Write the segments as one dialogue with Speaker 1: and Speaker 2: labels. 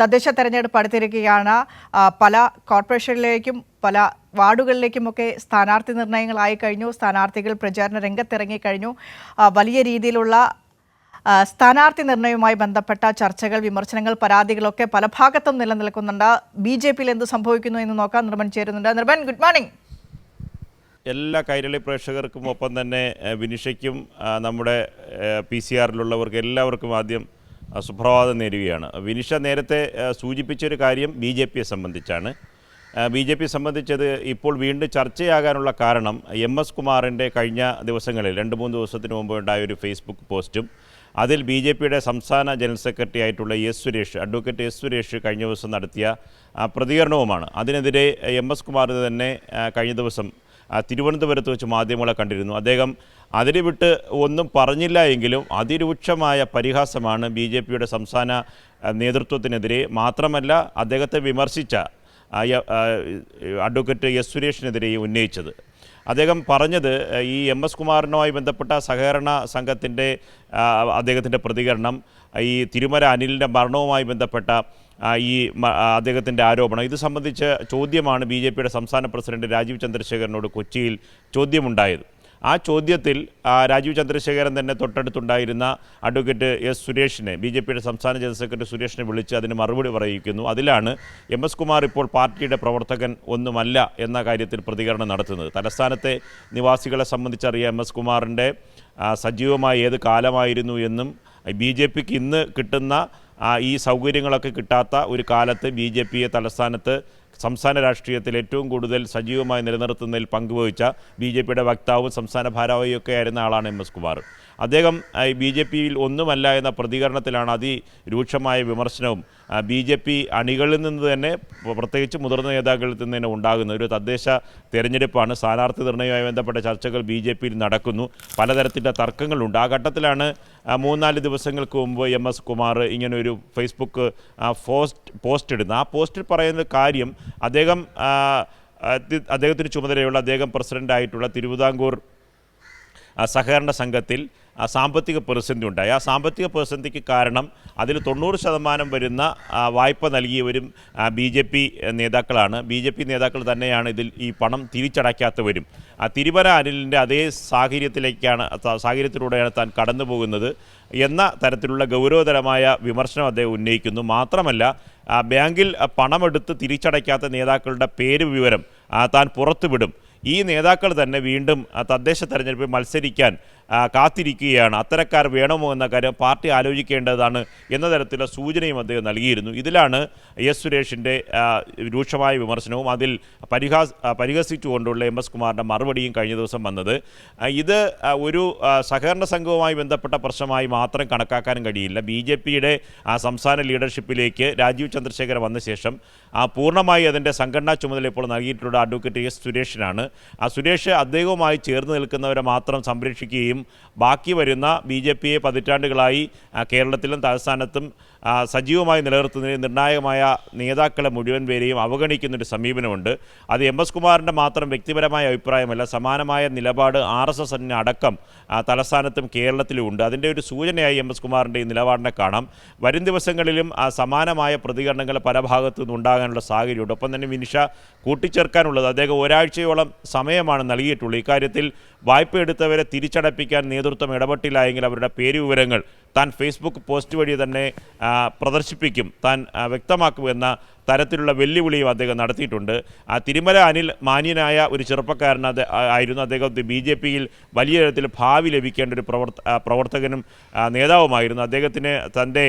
Speaker 1: തദ്ദേശ തെരഞ്ഞെടുപ്പ് അടുത്തിരിക്കുകയാണ്. പല കോർപ്പറേഷനിലേക്കും പല വാർഡുകളിലേക്കുമൊക്കെ സ്ഥാനാർത്ഥി നിർണയങ്ങളായി കഴിഞ്ഞു. സ്ഥാനാർത്ഥികൾ പ്രചാരണ രംഗത്തിറങ്ങി കഴിഞ്ഞു. വലിയ രീതിയിലുള്ള സ്ഥാനാർത്ഥി നിർണയവുമായി ബന്ധപ്പെട്ട ചർച്ചകൾ വിമർശനങ്ങൾ പരാതികളൊക്കെ പല ഭാഗത്തും നിലനിൽക്കുന്നുണ്ട്. ബി ജെ പിയിൽ എന്ത് സംഭവിക്കുന്നു എന്ന് നോക്കാൻ നിർമ്മൻ ചേരുന്നുണ്ട്. നിർമ്മൻ ഗുഡ് മോർണിംഗ്.
Speaker 2: എല്ലാ കൈരളി പ്രേക്ഷകർക്കും ഒപ്പം തന്നെ വിനിഷയ്ക്കും നമ്മുടെ പി സി ആറിലുള്ളവർക്ക് എല്ലാവർക്കും ആദ്യം സുപ്രഭാതം നേരുകയാണ്. വിനിഷ നേരത്തെ സൂചിപ്പിച്ചൊരു കാര്യം ബി ജെ പിയെ സംബന്ധിച്ചാണ്. ബി ജെ പി സംബന്ധിച്ചത് ഇപ്പോൾ വീണ്ടും ചർച്ചയാകാനുള്ള കാരണം എം എസ് കുമാറിന്റെ കഴിഞ്ഞ ദിവസങ്ങളിൽ രണ്ട് മൂന്ന് ദിവസത്തിന് മുമ്പ് ഉണ്ടായ ഒരു ഫേസ്ബുക്ക് പോസ്റ്റും അതിൽ ബി ജെ പിയുടെ സംസ്ഥാന ജനറൽ സെക്രട്ടറി ആയിട്ടുള്ള S Suresh advocate S Suresh കഴിഞ്ഞ ദിവസം നടത്തിയ പ്രതികരണവുമാണ്. അതിനെതിരെ എം എസ് കുമാർ തന്നെ കഴിഞ്ഞ ദിവസം തിരുവനന്തപുരത്ത് വെച്ച് മാധ്യമങ്ങളെ കണ്ടിരുന്നു. അദ്ദേഹം അതിരി വിട്ട് ഒന്നും പറഞ്ഞില്ല എങ്കിലും അതിരൂക്ഷമായ പരിഹാസമാണ് ബി ജെ പിയുടെ സംസ്ഥാന നേതൃത്വത്തിനെതിരെ. മാത്രമല്ല അദ്ദേഹത്തെ വിമർശിച്ച അഡ്വക്കേറ്റ് എസ് സുരേഷിനെതിരെയും ഉന്നയിച്ചത്. അദ്ദേഹം പറഞ്ഞത് ഈ എം എസ് കുമാറിനുമായി ബന്ധപ്പെട്ട സഹകരണ സംഘത്തിന്റെ അദ്ദേഹത്തിന്റെ പ്രതികരണം ഈ തിരുമല അനിലിന്റെ മരണവുമായി ബന്ധപ്പെട്ട ഈ അദ്ദേഹത്തിന്റെ ആരോപണം. ഇത് സംബന്ധിച്ച ചോദ്യമാണ് ബി ജെ പിയുടെ സംസ്ഥാന പ്രസിഡന്റ് രാജീവ് ചന്ദ്രശേഖരനോട് കൊച്ചിയിൽ ചോദ്യമുണ്ടായത്. ആ ചോദ്യത്തിൽ രാജീവ് ചന്ദ്രശേഖരൻ തന്നെ തൊട്ടടുത്തുണ്ടായിരുന്ന അഡ്വക്കേറ്റ് എസ് സുരേഷിനെ ബി ജെ പിയുടെ സംസ്ഥാന ജനറൽ സെക്രട്ടറി സുരേഷിനെ വിളിച്ച് അതിന് മറുപടി പറയിക്കുന്നു അതിലാണ് എം എസ് കുമാർ ഇപ്പോൾ പാർട്ടിയുടെ പ്രവർത്തകൻ ഒന്നുമല്ല എന്ന കാര്യത്തിൽ പ്രതികരണം നടത്തുന്നത്. തലസ്ഥാനത്തെ നിവാസികളെ സംബന്ധിച്ചറിയാം എം എസ് കുമാറിന്റെ സജീവമായ ഏത് കാലമായിരുന്നു എന്നും ബി ജെ പിക്ക് ഇന്ന് കിട്ടുന്ന ഈ സൗകര്യങ്ങളൊക്കെ കിട്ടാത്ത ഒരു കാലത്ത് ബി ജെ പിയെ തലസ്ഥാനത്ത് സംസ്ഥാന രാഷ്ട്രീയത്തിൽ ഏറ്റവും കൂടുതൽ സജീവമായി നിലനിർത്തുന്നതിൽ പങ്കുവഹിച്ച ബി ജെ പിയുടെ വക്താവും സംസ്ഥാന ഭാരവാഹിയൊക്കെ ആയിരുന്ന ആളാണ് എം എസ് കുമാർ. അദ്ദേഹം ബി ജെ പിയിൽ ഒന്നുമല്ല എന്ന പ്രതികരണത്തിലാണ് അതിരൂക്ഷമായ വിമർശനവും ബി ജെ പി അണികളിൽ നിന്ന് തന്നെ പ്രത്യേകിച്ച് മുതിർന്ന നേതാക്കളിൽ നിന്ന് തന്നെ ഉണ്ടാകുന്ന ഒരു തദ്ദേശ തെരഞ്ഞെടുപ്പാണ്. സ്ഥാനാർത്ഥി നിർണയവുമായി ബന്ധപ്പെട്ട ചർച്ചകൾ ബി ജെ പിയിൽ നടക്കുന്നു. പലതരത്തിന്റെ തർക്കങ്ങളുണ്ട്. ആ ഘട്ടത്തിലാണ് മൂന്നാൽ ദിവസങ്ങൾക്ക് മുമ്പ് എം എസ് കുമാർ ഇങ്ങനൊരു ഫേസ്ബുക്ക് പോസ്റ്റ് പോസ്റ്റ് ഇടുന്നത്. ആ പോസ്റ്റിൽ പറയുന്ന കാര്യം അദ്ദേഹം അദ്ദേഹത്തിന് ചുമതലയുള്ള അദ്ദേഹം പ്രസിഡന്റായിട്ടുള്ള തിരുവിതാംകൂർ സഹകരണ സംഘത്തിൽ സാമ്പത്തിക പ്രതിസന്ധി ഉണ്ടായി. ആ സാമ്പത്തിക പ്രതിസന്ധിക്ക് കാരണം അതിൽ തൊണ്ണൂറ് ശതമാനം വരുന്ന വായ്പ നൽകിയവരും ബി ജെ പി നേതാക്കളാണ്. ബി ജെ പി നേതാക്കൾ തന്നെയാണ് ഇതിൽ ഈ പണം തിരിച്ചടയ്ക്കാത്തവരും. ആ തിരുവര അനിലിന്റെ അതേ സാഹചര്യത്തിലേക്കാണ് സാഹചര്യത്തിലൂടെയാണ് താൻ കടന്നു പോകുന്നത് എന്ന തരത്തിലുള്ള ഗൗരവതരമായ വിമർശനം അദ്ദേഹം ഉന്നയിക്കുന്നു. മാത്രമല്ല ബാങ്കിൽ പണമെടുത്ത് തിരിച്ചടയ്ക്കാത്ത നേതാക്കളുടെ പേര് വിവരം താൻ പുറത്തുവിടും. ഈ നേതാക്കൾ തന്നെ വീണ്ടും തദ്ദേശ തെരഞ്ഞെടുപ്പിൽ മത്സരിക്കാൻ കാത്തിരിക്കുകയാണ്. അത്തരക്കാർ വേണമോ എന്ന കാര്യം പാർട്ടി ആലോചിക്കേണ്ടതാണ് എന്ന തരത്തിലുള്ള സൂചനയും അദ്ദേഹം നൽകിയിരുന്നു. ഇതിലാണ് എസ് സുരേഷിന്റെ രൂക്ഷമായ വിമർശനവും അതിൽ പരിഹാസ് പരിഹസിച്ചുകൊണ്ടുള്ള എം എസ് കുമാറിന്റെ മറുപടിയും കഴിഞ്ഞ ദിവസം വന്നത്. ഇത് ഒരു സഹകരണ സംഘവുമായി ബന്ധപ്പെട്ട പ്രശ്നമായി മാത്രം കണക്കാക്കാനും കഴിയില്ല. ബി ജെ പിയുടെ സംസ്ഥാന ലീഡർഷിപ്പിലേക്ക് രാജീവ് ചന്ദ്രശേഖരൻ വന്ന ശേഷം പൂർണമായി അതിന്റെ സംഘടനാ ചുമതല ഇപ്പോൾ നൽകിയിട്ടുള്ള അഡ്വക്കേറ്റ് എസ് സുരേഷിനാണ്. ആ സുരേഷ് അദ്ദേഹവുമായി ചേർന്ന് നിൽക്കുന്നവരെ മാത്രം സംരക്ഷിക്കുകയും ബാക്കി വരുന്ന ബി ജെ പിയെ പതിറ്റാണ്ടുകളായി കേരളത്തിലും തലസ്ഥാനത്തും സജീവമായി നിലനിർത്തുന്നതിന് നിർണായകമായ നേതാക്കളെ മുഴുവൻ പേരെയും അവഗണിക്കുന്നൊരു സമീപനമുണ്ട്. അത് എം എസ് കുമാറിന്റെ മാത്രം വ്യക്തിപരമായ അഭിപ്രായമല്ല സമാനമായ നിലപാട് ആർ എസ് എസിന് അടക്കം തലസ്ഥാനത്തും കേരളത്തിലും ഉണ്ട്. അതിന്റെ ഒരു സൂചനയായി എം എസ് കുമാറിന്റെ ഈ നിലപാടിനെ കാണാം. വരും ദിവസങ്ങളിലും ആ, സമാനമായ പ്രതികരണങ്ങൾ പല ഭാഗത്തു നിന്നുണ്ടാകാനുള്ള സാഹചര്യമുണ്ട്. ഒപ്പം തന്നെ വിനിഷ കൂട്ടിച്ചേർക്കാനുള്ളത് അദ്ദേഹം ഒരാഴ്ചയോളം സമയമാണ് നൽകിയിട്ടുള്ളത് ഇക്കാര്യത്തിൽ വായ്പ എടുത്തവരെ തിരിച്ചടപ്പിക്കാൻ നേതൃത്വം ഇടപെട്ടില്ല എങ്കിൽ അവരുടെ പേര് വിവരങ്ങൾ താൻ ഫേസ്ബുക്ക് പോസ്റ്റ് വഴി തന്നെ പ്രദർശിപ്പിക്കും താൻ വ്യക്തമാക്കുമെന്ന തരത്തിലുള്ള വെല്ലുവിളിയും അദ്ദേഹം നടത്തിയിട്ടുണ്ട്. ആ തിരുമല അനിൽ മാന്യനായ ഒരു ചെറുപ്പക്കാരൻ ആയിരുന്നു. അദ്ദേഹം ബി ജെ പിയിൽ വലിയ തരത്തിൽ ഭാവി ലഭിക്കേണ്ട ഒരു പ്രവർത്ത പ്രവർത്തകനും നേതാവുമായിരുന്നു. അദ്ദേഹത്തിന് തന്റെ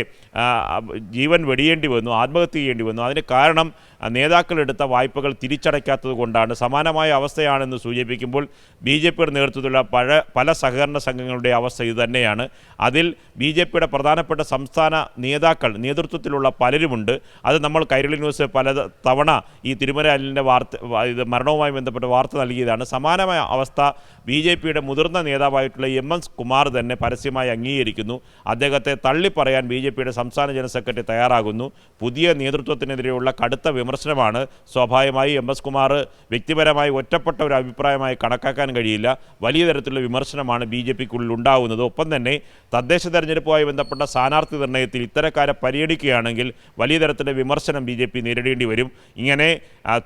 Speaker 2: ജീവൻ വെടിയേണ്ടി വന്നു ആത്മഹത്യ ചെയ്യേണ്ടി വന്നു. അതിന് കാരണം നേതാക്കളെടുത്ത വായ്പകൾ തിരിച്ചടയ്ക്കാത്തത് കൊണ്ടാണ്. സമാനമായ അവസ്ഥയാണെന്ന് സൂചിപ്പിക്കുമ്പോൾ ബി ജെ പിയുടെ നേതൃത്വത്തിലുള്ള പല പല സഹകരണ സംഘങ്ങളുടെ അവസ്ഥ ഇതുതന്നെയാണ്. അതിൽ ബി ജെ പിയുടെ പ്രധാനപ്പെട്ട സംസ്ഥാന നേതാക്കൾ നേതൃത്വത്തിലുള്ള പലരുമുണ്ട്. അത് നമ്മൾ കൈരളി ന്യൂസ് പല തവണ ഈ തിരുമലാലിന്റെ വാർത്ത ഇത് മരണവുമായി ബന്ധപ്പെട്ട വാർത്ത നൽകിയതാണ്. സമാനമായ അവസ്ഥ ബി ജെ പിയുടെ മുതിർന്ന നേതാവായിട്ടുള്ള എം എസ് കുമാർ തന്നെ പരസ്യമായി അംഗീകരിക്കുന്നു. അദ്ദേഹത്തെ തള്ളിപ്പറയാൻ ബി ജെ പിയുടെ സംസ്ഥാന ജനറൽ സെക്രട്ടറി തയ്യാറാകുന്നു. പുതിയ നേതൃത്വത്തിനെതിരെയുള്ള കടുത്ത വിമർശനമാണ് സ്വാഭാവികമായി എം എസ് കുമാർ വ്യക്തിപരമായി ഒറ്റപ്പെട്ട ഒരു അഭിപ്രായമായി കണക്കാക്കാൻ കഴിയില്ല. വലിയ തരത്തിലുള്ള വിമർശനമാണ് ബി ജെ പിക്കുള്ളിൽ ഉണ്ടാകുന്നത് ഒപ്പം തന്നെ തദ്ദേശ തെരഞ്ഞെടുപ്പുമായി ബന്ധപ്പെട്ട സ്ഥാനാർത്ഥി നിർണയത്തിൽ ഇത്തരക്കാരെ പരിഗണിക്കുകയാണെങ്കിൽ വലിയ തരത്തിലുള്ള വിമർശനം ബി ജെ പി നേരിടേണ്ടി വരും. ഇങ്ങനെ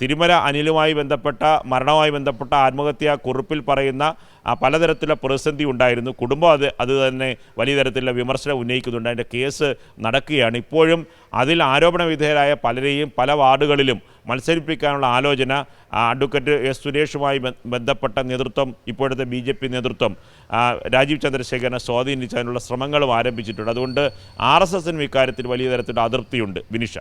Speaker 2: തിരുമല അനിലുമായി ബന്ധപ്പെട്ട മരണവുമായി ബന്ധപ്പെട്ട ആത്മഹത്യാ കുറിപ്പിൽ പറയുന്ന പലതരത്തിലുള്ള പ്രതിസന്ധി ഉണ്ടായിരുന്നു. കുടുംബം അത് അത് തന്നെ വലിയ തരത്തിലുള്ള വിമർശനം ഉന്നയിക്കുന്നുണ്ട്. അതിന്റെ കേസ് നടക്കുകയാണ്. ഇപ്പോഴും അതിൽ ആരോപണ വിധേയരായ പലരെയും പല വാർഡുകളിലും മത്സരിപ്പിക്കാനുള്ള ആലോചന അഡ്വക്കേറ്റ് എസ് സുരേഷുമായി ബന്ധപ്പെട്ട നേതൃത്വം ഇപ്പോഴത്തെ ബി ജെ പി നേതൃത്വം രാജീവ് ചന്ദ്രശേഖരനെ സ്വാധീനിച്ചതിനുള്ള ശ്രമങ്ങളും ആരംഭിച്ചിട്ടുണ്ട്. അതുകൊണ്ട് ആർ എസ് എസിനും ഇക്കാര്യത്തിൽ വലിയ തരത്തിലുള്ള അതൃപ്തിയുണ്ട് വിനിഷ.